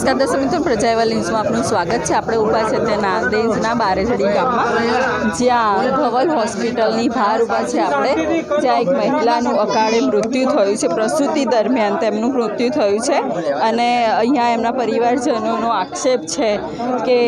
નમસ્કાર દર્શક મિત્રો પ્રજાયવા ન્યૂઝમાં આપનું સ્વાગત છે. આપણે ઊભા છે તેના દેજના બારેજડી ગામમાં. જ્યાં ધવલ હોસ્પિટલની બહાર ઊભા છે આપણે. જ્યાં એક મહિલાનું અકાળે મૃત્યુ થયું છે. પ્રસૂતિ દરમિયાન તેમનું મૃત્યુ થયું છે. અને અહીંયા એમના પરિવારજનોનો આક્ષેપ છે કે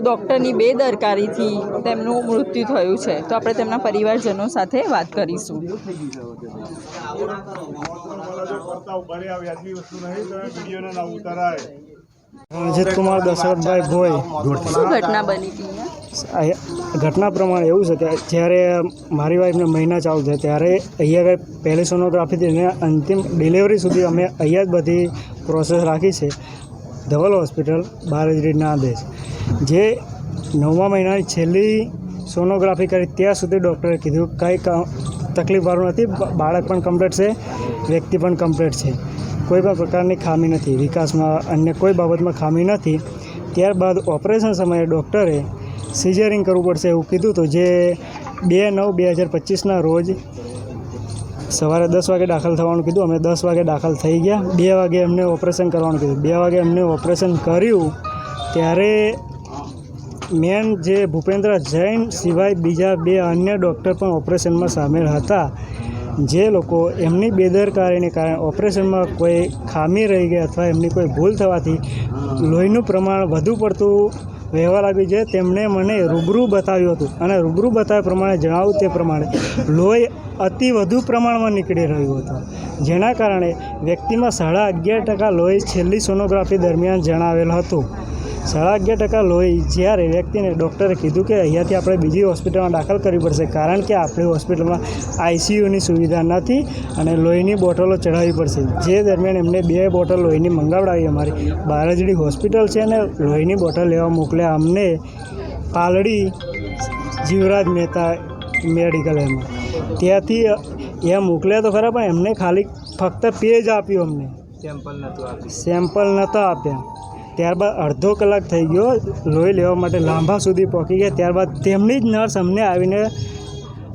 ડૉક્ટરની બેદરકારીથી તેમનું મૃત્યુ થયું છે. તો આપણે તેમના પરિવારજનો સાથે વાત કરીશું. કરતા ઉભારે આ વ્યાજબી વસ્તુ નહીં તમે વિડીયોને ના ઉતારાય. રણજીત કુમાર દશરથભાઈ ભોઈ. શું ઘટના બની હતી ઘટના પ્રમાણે એવું છે કે જ્યારે મારી વાઈફને મહિના ચાલુ થયા ત્યારે અહીંયા કંઈ પહેલી સોનોગ્રાફીથી ને અંતિમ ડિલિવરી સુધી અમે અહીંયા જ બધી પ્રોસેસ રાખી છે. ધવલ હોસ્પિટલ બારેજરીના આદેશ. જે નવમા મહિનાની છેલ્લી સોનોગ્રાફી કરી ત્યાં સુધી ડૉક્ટરે કીધું કંઈ તકલીફવાળું નથી બાળક પણ કમ્પ્લીટ છે, વ્યક્તિ પણ કમ્પ્લીટ છે. કોઈ પણ પ્રકારની ખામી નથી. વિકાસમાં અન્ય કોઈ બાબતમાં ખામી નથી. ત્યારબાદ ઓપરેશન સમયે ડૉક્ટરે સિઝરિંગ કરવું પડશે એવું કીધું હતું જે બે નવ બે હજાર પચીસના રોજ સવારે દસ વાગે દાખલ થવાનું કીધું, અમે દસ વાગે દાખલ થઈ ગયા. બે વાગે એમને ઓપરેશન કરવાનું કીધું. બે વાગે એમને ઓપરેશન કર્યું, ત્યારે મેન જે ભૂપેન્દ્ર જૈન સિવાય બીજા બે અન્ય ડૉક્ટર પણ ઓપરેશનમાં સામેલ હતા. જે લોકો એમની બેદરકારીને કારણે ઓપરેશનમાં કોઈ ખામી રહી ગઈ અથવા એમની કોઈ ભૂલ થવાથી લોહીનું પ્રમાણ વધુ પડતું વહેવા લાગ્યું છે, તેમણે મને રૂબરૂ બતાવ્યું હતું. અને રૂબરૂ બતાવ્યા પ્રમાણે જણાવ્યું તે પ્રમાણે લોહી અતિ વધુ પ્રમાણમાં નીકળી રહ્યું હતું. જેના કારણે વ્યક્તિમાં સાડા અગિયાર ટકા લોહી છેલ્લી સોનોગ્રાફી દરમિયાન જણાવેલ હતું. સાડા અગિયાર ટકા લોહી જ્યારે વ્યક્તિને ડૉક્ટરે કીધું કે અહીંયાથી આપણે બીજી હોસ્પિટલમાં દાખલ કરવી પડશે કારણ કે આપણી હોસ્પિટલમાં આઈસીયુની સુવિધા નથી અને લોહીની બોટલો ચડાવવી પડશે. જે દરમિયાન એમને બે બોટલ લોહીની મંગાવડાવી અમારી. બારજડી હોસ્પિટલ છે અને લોહીની બોટલ લેવા મોકલ્યા અમને પાલડી જીવરાજ મહેતા મેડિકલ એમાં. ત્યાંથી એ મોકલ્યા તો ખરા પણ એમને ખાલી ફક્ત પેજ આપ્યું અમને. સેમ્પલ નહોતા આપ્યા. ત્યારબાદ અડધો કલાક થઈ ગયો લોહી લેવા માટે લાંબા સુધી પહોંચી ગયા. ત્યારબાદ તેમની જ નર્સ અમને આવીને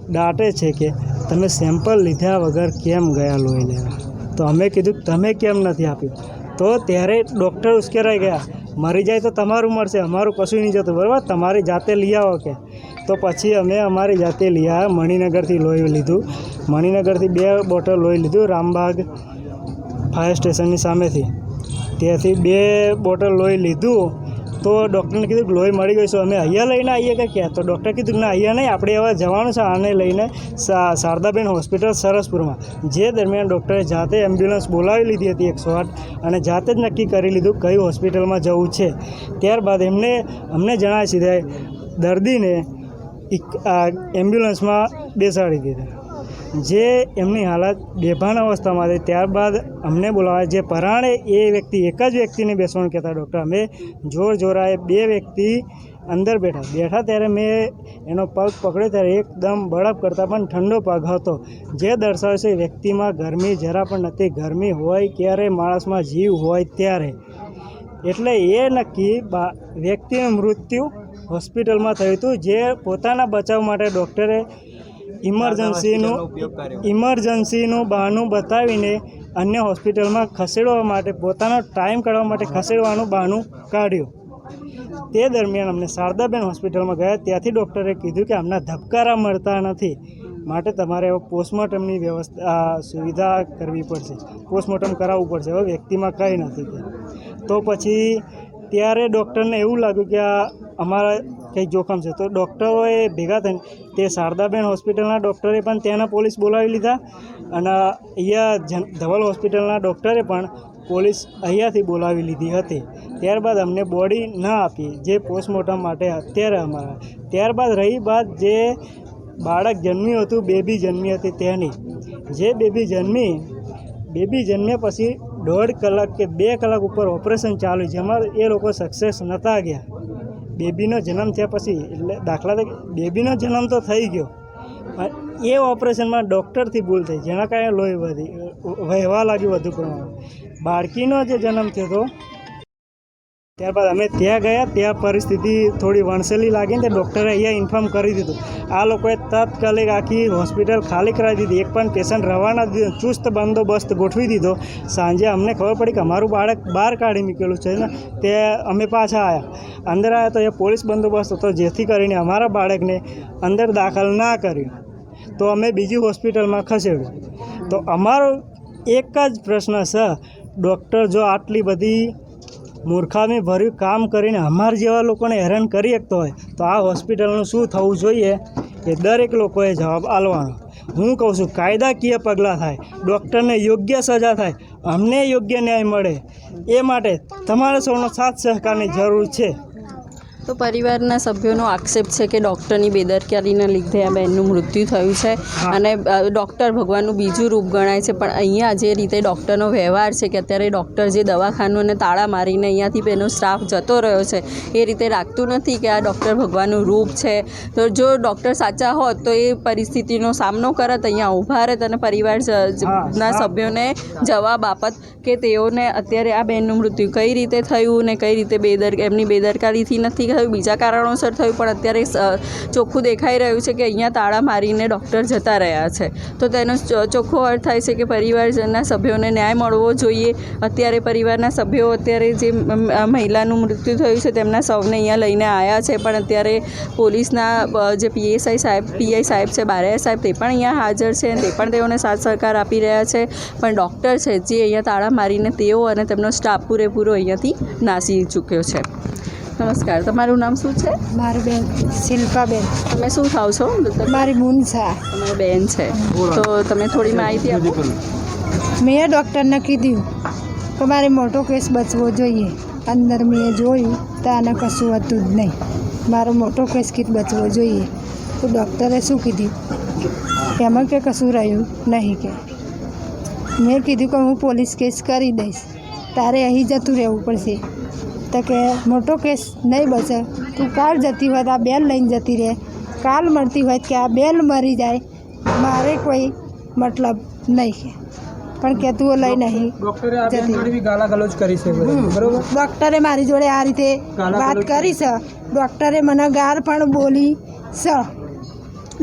દાટે છે કે તમે સેમ્પલ લીધા વગર કેમ ગયા લોહી લેવા? તો અમે કીધું, તમે કેમ નથી આપ્યું? તો ત્યારે ડૉક્ટર ઉશ્કેરાઈ ગયા. મરી જાય તો તમારું મળશે અમારું કશું નહીં જતું, બરાબર? તમારી જાતે લઈ આવો કે. તો પછી અમે અમારી જાતે લઈ આવ્યા, મણિનગરથી લોહી લીધું. મણિનગરથી બે બોટલ લોહી લીધું, રામબાગ ફાયર સ્ટેશનની સામેથી. ત્યાંથી બે બોટલ લોહી લીધું, તો ડૉક્ટરને કીધું લોહી મળી ગઈ છે, અમે અહીંયા લઈને આવીએ કે ક્યાં? તો ડૉક્ટર કીધું ના, અહીંયા નહીં, આપણે હવે જવાનું છે આને લઈને શારદાબેન હોસ્પિટલ સરસપુરમાં. જે દરમિયાન ડૉક્ટરે જાતે એમ્બ્યુલન્સ બોલાવી લીધી હતી એકસો આઠ, અને જાતે જ નક્કી કરી લીધું કઈ હોસ્પિટલમાં જવું છે. ત્યારબાદ એમને, અમને જણાવી સીધા દર્દીને એમ્બ્યુલન્સમાં બેસાડી દીધા. જે એમની હાલત બેભાન અવસ્થામાં હતી ત્યારબાદ અમને બોલાવ્યા જે પરાણે એ વ્યક્તિ, એક જ વ્યક્તિને બેસવાનું કહેતા ડૉક્ટર, અમે જોર જોરાએ બે વ્યક્તિ અંદર બેઠા. બેઠા ત્યારે મેં એનો પગ પકડ્યો ત્યારે એકદમ બળફ કરતાં પણ ઠંડો પગ હતો. જે દર્શાવે છે વ્યક્તિમાં ગરમી જરા પણ નથી. ગરમી હોય ક્યારે માણસમાં જીવ હોય ત્યારે. એટલે એ નક્કી બા, વ્યક્તિનું મૃત્યુ હોસ્પિટલમાં થયું હતું, જે પોતાના બચાવ માટે ડૉક્ટરે ઇમરજન્સીનું ઇમરજન્સીનું બહાનું બતાવીને અન્ય હોસ્પિટલમાં ખસેડવા માટે પોતાનો ટાઈમ કાઢવા માટે ખસેડવાનું બહાનું કાઢ્યું. તે દરમિયાન અમને શારદાબેન હોસ્પિટલમાં ગયા. ત્યાંથી ડૉક્ટરે કીધું કે આમના ધબકારા મળતા નથી. માટે તમારે પોસ્ટમોર્ટમની વ્યવસ્થા સુવિધા કરવી પડશે. પોસ્ટમોર્ટમ કરાવવું પડશે. હવે વ્યક્તિમાં કંઈ નથી. તે તો પછી ત્યારે ડૉક્ટરને એવું લાગ્યું કે આ અમારા કંઈક જોખમ છે? તો ડૉક્ટરોએ ભેગા થઈને તે શારદાબેન હોસ્પિટલના ડૉક્ટરે પણ ત્યાંના પોલીસ બોલાવી લીધા અને અહીંયા ધવલ હોસ્પિટલના ડૉક્ટરે પણ પોલીસ અહીંયાથી બોલાવી લીધી હતી. ત્યારબાદ અમને બોડી ન આપી, જે પોસ્ટમોર્ટમ માટે અત્યારે અમારા. ત્યારબાદ રહી બાદ જે બાળક જન્મ્યું હતું, બેબી જન્મી હતી તેની જે બેબી જન્મી, બેબી જન્મ્યા પછી દોઢ કલાક કે બે કલાક ઉપર ઓપરેશન ચાલ્યું જેમાં એ લોકો સક્સેસ નહોતા ગયા. બેબીનો જન્મ થયા પછી, એટલે દાખલા તરીકે બેબીનો જન્મ તો થઈ ગયો એ ઓપરેશનમાં ડૉક્ટરથી ભૂલ થઈ, જેના કારણે લોહી વધી, વહેવા લાગ્યું વધુ પ્રમાણમાં. બાળકીનો જે જન્મ થયો હતો ત્યારબાદ અમે ત્યાં ગયા, ત્યાં પરિસ્થિતિ થોડી વણસેલી લાગી ને ડૉક્ટરે અહીંયા ઇન્ફોર્મ કરી દીધું. આ લોકોએ તાત્કાલિક આખી હોસ્પિટલ ખાલી કરાવી દીધી. એક પણ પેશન્ટ રવાના ચુસ્ત બંદોબસ્ત ગોઠવી દીધો. સાંજે અમને ખબર પડી કે અમારું બાળક બહાર કાઢી મૂકેલું છે ને, તે અમે પાછા આવ્યા અંદર આવ્યા તો એ પોલીસ બંદોબસ્ત હતો, જેથી કરીને અમારા બાળકને અંદર દાખલ ના કર્યું. તો અમે બીજી હોસ્પિટલમાં ખસેડ્યું. તો અમારો એક જ પ્રશ્ન છે, ડૉક્ટર જો આટલી બધી મૂર્ખામી ભર્યું કામ કરીને અમાર જેવા લોકોને હેરાન કરી શકતો હોય, તો આ હોસ્પિટલનું શું થવું જોઈએ એ દરેક લોકોએ જવાબ આલવાનો. હું કહું છું, કાયદાકીય પગલાં થાય, ડૉક્ટરને યોગ્ય સજા થાય, અમને યોગ્ય ન્યાય મળે, એ માટે તમારા સૌનો સાથ સહકારની જરૂર છે. તો પરિવારના સભ્યોનો આક્ષેપ છે કે ડૉક્ટરની બેદરકારીના લીધે આ બહેનનું મૃત્યુ થયું છે. અને ડૉક્ટર ભગવાનનું બીજું રૂપ ગણાય છે. પણ અહીંયા જે રીતે ડૉક્ટરનો વ્યવહાર છે કે અત્યારે ડૉક્ટર જે દવાખાનું અને તાળા મારીને અહીંયાથી બેનો સ્ટાફ જતો રહ્યો છે એ રીતે રાખતું નથી કે આ ડૉક્ટર ભગવાનનું રૂપ છે. તો જો ડૉક્ટર સાચા હોત તો એ પરિસ્થિતિનો સામનો કરત અહીંયા ઊભા રહેત અને પરિવાર જ- જ- ના સભ્યોને જવાબ આપત કે તેઓને અત્યારે આ બહેનનું મૃત્યુ કઈ રીતે થયું ને કઈ રીતે બેદર એમની બેદરકારીથી નથી થયું, બીજા કારણોસર થયું, પણ અત્યારે ચોખ્ખું દેખાઈ રહ્યું છે કે અહીંયા તાળા મારીને ડૉક્ટર જતા રહ્યા છે. તો તેનો ચોખ્ખો અર્થ થાય છે કે પરિવારજનના સભ્યોને ન્યાય મળવો જોઈએ. અત્યારે પરિવારના સભ્યો, અત્યારે જે મહિલાનું મૃત્યુ થયું છે, તેમના સૌને અહીંયા લઈને આવ્યા છે, પણ અત્યારે પોલીસના જે પીએસઆઈ સાહેબ, પીઆઈ સાહેબ છે, બારાયા સાહેબ, તે પણ અહીંયા હાજર છે અને તે પણ તેઓને સાથ સહકાર આપી રહ્યા છે. પણ ડૉક્ટર છે, જે અહીંયા તાળા મારીને તેઓ અને તેમનો સ્ટાફ પૂરેપૂરો અહીંયાથી નાસી ચૂક્યો છે. નમસ્કાર તમારું નામ શું છે? મારું બેન શિલ્પાબેન. તમે શું થાવ છો? મારી મુનસા છે. તમારી બેન છે. તો તમે થોડી માહિતી આપો. મેં ડૉક્ટરને કીધું કે મારે મોટો કેસ બચવો જોઈએ. અંદર મેં જોયું તો આને કશું હતું જ નહીં. મારો મોટો કેસ કીટ બચવો જોઈએ. તો ડૉક્ટરે શું કીધું? એમાં કે કશું રહ્યું નહીં કે. મેં કીધું કે હું પોલીસ કેસ કરી દઈશ. તારે અહીં જતું રહેવું પડશે. તો કે મોટો કેસ નહીં બચે તું કાલ જતી હોય તો આ બેલ લઈને જતી રહે. કાલ મળતી હોય કે આ બેલ મરી જાય. મારે કોઈ મતલબ નહીં પણ કે તું લઈ નહીં કરી છે ડૉક્ટરે મારી જોડે આ રીતે વાત કરી છે. ડૉક્ટરે મને ગાર પણ બોલી છે.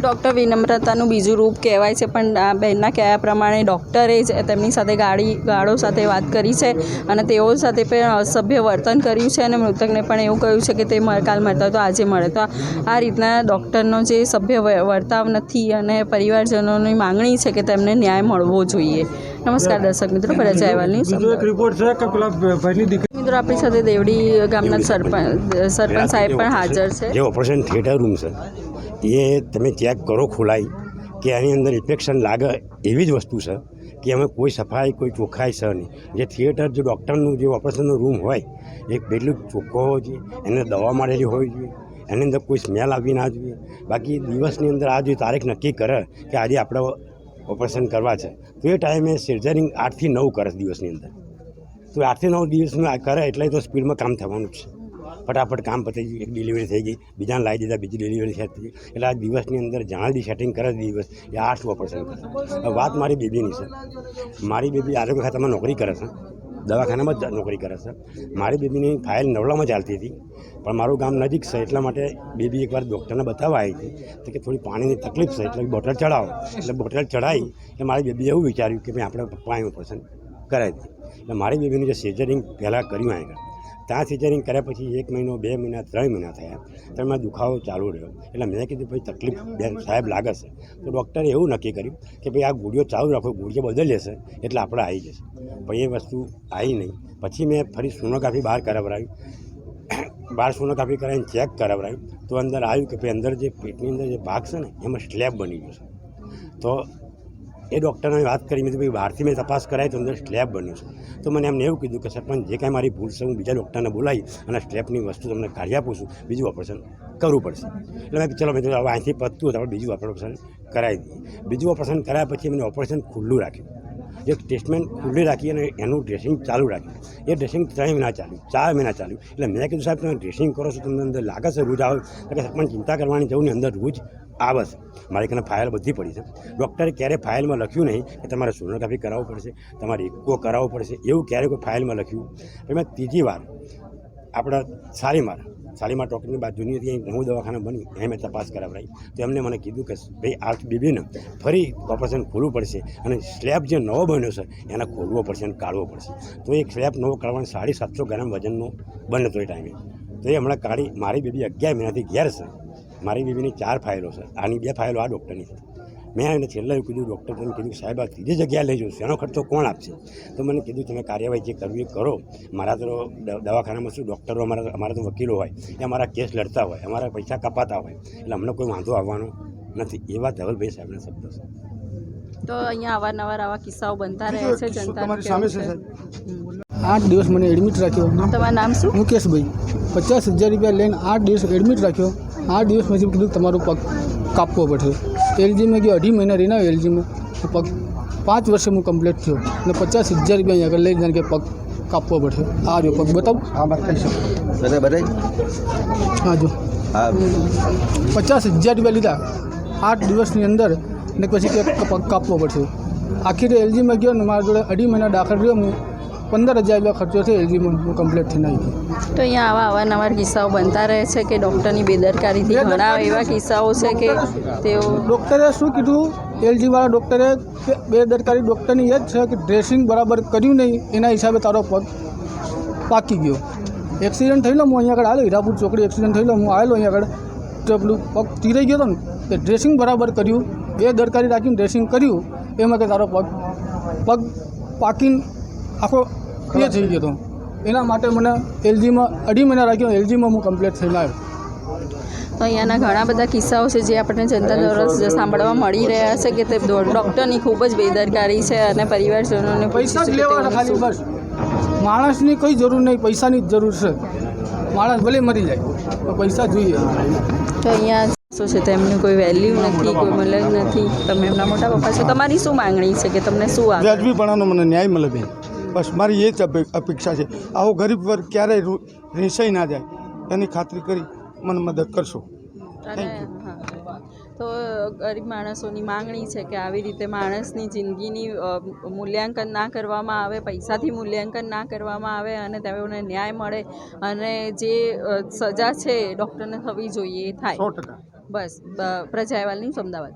ડૉક્ટર વિનમ્રતાનું બીજું રૂપ કહેવાય છે પણ આ બહેનના કહેવા પ્રમાણે ડૉક્ટરે જ તેમની સાથે ગાડી ગાળો સાથે વાત કરી છે અને તેઓ સાથે પણ અસભ્ય વર્તન કર્યું છે અને મૃતકને પણ એવું કહ્યું છે કે તે કાલ મળતા હોય તો આજે મળે. તો આ- રીતના ડૉક્ટરનો જે સભ્ય વ- વર્તાવ નથી અને પરિવારજનોની માંગણી છે કે તેમને ન્યાય મળવો જોઈએ. નમસ્કાર દર્શક મિત્રો પ્રજા અહેવાલની બીજો રિપોર્ટ છે કે પેલા ભાઈની દીકરી મિત્રો આપણી સાથે દેવડી ગામના સરપંચ સરપંચ સાહેબ પણ હાજર છે. જે ઓપરેશન થિયેટર રૂમ છે. એ તમે ચેક કરો ખોલાઈ કે આની અંદર ઇન્ફેક્શન લાગે એવી જ વસ્તુ છે કે એમાં કોઈ સફાઈ, કોઈ ચોખ્ખાઈ છે નહીં. જે થિયેટર, જે ડૉક્ટરનું જે ઓપરેશનનો રૂમ હોય એ એટલું ચોખ્ખો હોવો જોઈએ, એને દવા મળેલી હોવી જોઈએ, એની અંદર કોઈ સ્મેલ આવી ના જોઈએ. બાકી દિવસની અંદર આ જે તારીખ નક્કી કરે કે આજે આપણે ઓપરેશન કરવા છે, તો એ ટાઈમે સર્જરી આઠથી નવ કરે દિવસની અંદર. તો આઠથી નવ દિવસનું કરે એટલે તો સ્પીડમાં કામ થવાનું જ છે. ફટાફટ કામ પતી ગયું, એક ડિલિવરી થઈ ગઈ, બીજાને લાવી દીધા, બીજી ડિલિવરી સેટ થઈ એટલે આ દિવસની અંદર જ્યાં સેટિંગ કરે દિવસ, એ આઠ ઓપરેશન કરે વાત મારી બેબીની છે. મારી બેબી આરોગ્ય ખાતામાં નોકરી કરે છે. દવાખાનામાં જ નોકરી કરે છે. મારી બેબીની ફાઇલ નવલામાં ચાલતી હતી. પણ મારું ગામ નજીક છે, એટલા માટે બેબી એકવાર ડૉક્ટરને બતાવવા આવી હતી. તો કે થોડી પાણીની તકલીફ છે, એટલે બોટલ ચડાવો. એટલે બોટલ ચડાવી, એટલે મારી બેબીએ એવું વિચાર્યું કે ભાઈ આપણે અહીં ઓપરેશન કરાવી દઈએ. એટલે મારી બેબીનું જે સેજરિંગ પહેલાં કર્યું આગળ. ત્યાં સિઝરિંગ કર્યા પછી એક મહિનો, બે મહિના, ત્રણ મહિના થયા. તો એમાં દુખાવો ચાલુ રહ્યો. એટલે મેં કીધું, ભાઈ, તકલીફ બેન સાહેબ લાગે છે. તો ડૉક્ટરે એવું નક્કી કર્યું કે, ભાઈ, આ ગોળીઓ ચાલુ રાખો ગોળીઓ બદલી જશે એટલે આપણે આવી જશે. પણ એ વસ્તુ આવી નહીં. પછી મેં ફરી સોનોગ્રાફી બહાર કરાવડાવી. બહાર સોનોગ્રાફી કરાવીને ચેક કરાવડાવી. તો અંદર આવ્યું કે, ભાઈ, અંદર જે પેટની અંદર જે ભાગ છે ને, એમાં સ્લેબ બની ગયો છે. તો એ ડૉક્ટરને વાત કરી, મેં ભાઈ, બહારથી મેં તપાસ કરાવી, તો અંદર સ્લેબ બન્યું છે. તો મને એમને એવું કીધું કે સરપંચ જે કાંઈ મારી ભૂલ છે, હું બીજા ડૉક્ટરને બોલાવી અને સ્લેબની વસ્તુ તમને કાઢી આપું છું. બીજું ઓપરેશન કરવું પડશે. એટલે મેં ચલો, મેં હવે અહીંથી પતતું હતું બીજું ઓપરેશન કરાવી દઈએ. બીજું ઓપરેશન કરાયા પછી મને ઓપરેશન ખુલ્લું રાખ્યું. જે ટ્રીટમેન્ટ ખુલ્લી રાખી અને એનું ડ્રેસિંગ ચાલુ રાખ્યું એ ડ્રેસિંગ ત્રણ મહિના ચાલ્યું, ચાર મહિના ચાલ્યું. એટલે મેં કીધું, સાહેબ, તમે ડ્રેસિંગ કરો છો, તમને અંદર લાગે છે રોજ આવે. એટલે સરપંચ ચિંતા કરવાની જરૂર નહીં, અંદર રોજ આવે છે. મારી કને ફાઇલ બધી પડી છે. ડૉક્ટરે ક્યારે ફાઇલમાં લખ્યું નહીં કે તમારે સોનોગ્રાફી કરાવવું પડશે, તમારે ઇકો કરાવવો પડશે, એવું ક્યારે કોઈ ફાઇલમાં લખ્યું. મેં ત્રીજી વાર, આપણા શાલીમાર શાલીમાર ડૉક્ટરની બાજુની હતી નવું દવાખાના બની અહીં મેં તપાસ કરાવડાવી તો એમને મને કીધું કે, ભાઈ, આ બીબીને ફરી ઓપરેશન ખોલવું પડશે અને સ્લેબ જે નવો બન્યો છે, એને ખોલવો પડશે અને કાઢવો પડશે. તો એક સ્લેબ નવો કાઢવાનો સાડી સાતસો ગ્રામ વજનનો બન્યો હતો એ ટાઈમે. તો એ હમણાં કાઢી, મારી બેબી અગિયાર મહિનાથી ઘેર છે. મારી બેબીની ચાર ફાઇલો છે. આની બે ફાઇલો આ ડૉક્ટરની છે. મેં એને છેલ્લે એવું કીધું ડૉક્ટર તમે કીધું સાહેબ આ ત્રીજી જગ્યાએ લઈ જઉં એનો ખર્ચો કોણ આપશે? તો મને કીધું તમે કાર્યવાહી જે કરવી કરો. મારા તો દવાખાનામાં શું ડૉક્ટરો અમારા અમારા તો વકીલો હોય. એ અમારા કેસ લડતા હોય. અમારા પૈસા કપાતા હોય. એટલે અમને કોઈ વાંધો આવવાનો નથી. એવા ધવલભાઈ સાહેબના શબ્દો છે. તો અહીંયા અવારનવાર આવા કિસ્સાઓ બનતા રહે છે જનતા આઠ દિવસ મને એડમિટ રાખ્યો. તમારું નામ શું? મુકેશભાઈ. પચાસ હજાર રૂપિયા લઈને આઠ દિવસ એડમિટ રાખ્યો. આઠ દિવસ પછી કીધું તમારું તમારો પગ કાપવો પડશે. એલજીમાં ગયો અઢી મહિના રહીને આવ્યો એલજીમાં. પગ પાંચ વર્ષે હું કમ્પ્લીટ થયો. અને પચાસ હજાર રૂપિયા અહીંયા આગળ લઈ જાય કે પગ કાપવો પડશે. આ જો પગ. બતાવ? બધા બરાબર હા જો. હા. પચાસ હજાર રૂપિયા લીધા. આઠ દિવસની અંદર ને પછી કે પગ કાપવો પડશે. આખી એલજીમાં ગયો ને મારા જોડે અઢી મહિના દાખલ રહ્યો હું. પંદર હજાર રૂપિયા ખર્ચો છે એલજીમાં હું કમ્પ્લીટ થઈને આવી તો અહીંયા આવા અવારનવાર કિસ્સાઓ બનતા રહે છે કે ડૉક્ટરની બેદરકારીથી ઘણા એવા કિસ્સાઓ છે કે તેઓ ડૉક્ટરે શું કીધું? એલજીવાળા ડૉક્ટરે કે બેદરકારી ડૉક્ટરની એ જ છે કે ડ્રેસિંગ બરાબર કર્યું નહીં એના હિસાબે તારો પગ પાકી ગયો. એક્સિડન્ટ થયેલો હું અહીંયા આગળ આવેલો હીરાપુર ચોકડી એક્સિડન્ટ થયેલો હું આવેલો અહીંયા આગળ. તો પેલું પગ તીરાઈ ગયો હતો ને તે ડ્રેસિંગ બરાબર કર્યું બેદરકારી રાખીને ડ્રેસિંગ કર્યું એમાં કે તારો પગ પગ પાકીને આખો એ થઈ ગયો હતો એના માટે મને એલજીમાં અઢી મહિના રાખ્યો એલજીમાં હું કમ્પ્લીટ થઈને આવ્યો. તો અહીંયાના ઘણા બધા કિસ્સાઓ છે જે આપણને જનતા દ્વારા સાંભળવા મળી રહ્યા છે કે તે ડૉક્ટરની ખૂબ જ બેદરકારી છે અને પરિવારજનોને પૈસા જ લેવાના ખાલી બસ. માણસની કોઈ જરૂર નહીં પૈસાની જ જરૂર છે. માણસ ભલે મરી જાય પણ પૈસા જોઈએ? તો અહીંયા શું છે તેમની કોઈ વેલ્યુ નથી કોઈ મતલબ નથી. તમે એમના મોટા પપ્પા છો. તમારી શું માંગણી છે કે તમને શું વ્યાજબીપણાનો મને ન્યાય મળે બેન. બસ મારી એ જ અપેક્ષા છે. આવો ગરીબ વર્ગ ક્યારેય રૂ- રેસાઈ ના જાય. એની ખાતરી કરી મને મદદ કરશો. અને હા. તો ગરીબ માણસોની માંગણી છે કે આવી રીતે માણસની જિંદગીની મૂલ્યાંકન ના કરવામાં આવે પૈસાથી મૂલ્યાંકન ના કરવામાં આવે અને તેઓને ન્યાય મળે અને જે સજા છે ડૉક્ટરને થવી જોઈએ એ થાય. બસ પ્રજા અહેવાલની અમદાવાદ.